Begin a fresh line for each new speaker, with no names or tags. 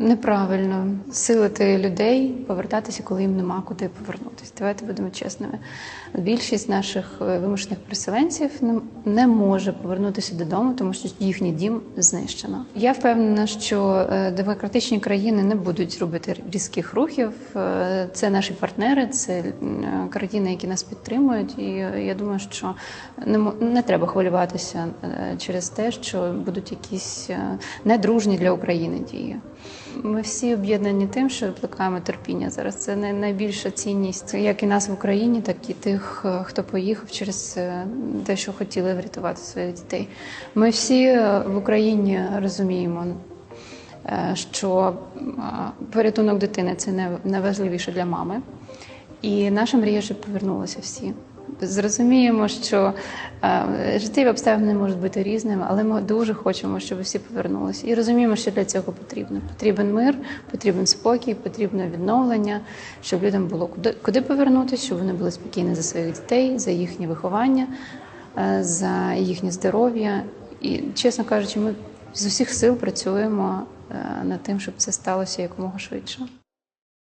неправильно силити людей повертатися, коли їм нема куди повернутися. Давайте будемо чесними. Більшість наших е, вимушених переселенців не, може повернутися додому, тому що їхній дім знищено. Я впевнена, що е, демократичні країни не будуть робити різких рухів. Е, Це наші партнери, це країни, які нас підтримують. І я думаю, що не, треба хвилюватися через те, що будуть якісь недружні для України дії. Ми всі об'єднані тим, що плекаємо терпіння зараз. Це най- найбільша цінність, як і нас в Україні, так і тих, е, хто поїхав через е, те, що хотіли врятувати своїх дітей. Ми всі е, в Україні розуміємо, що порятунок дитини це не- найважливіше для мами. І наша мрія, щоб повернулися всі. Зрозуміємо, що е, життєві обставини можуть бути різними, але ми дуже хочемо, щоб всі повернулися. І розуміємо, що для цього потрібно. Потрібен мир, потрібен спокій, потрібне відновлення, щоб людям було куди, куди повернутися, щоб вони були спокійні за своїх дітей, за їхнє виховання, е, за їхнє здоров'я. І, чесно кажучи, ми з усіх сил працюємо е, над тим, щоб це сталося якомога швидше.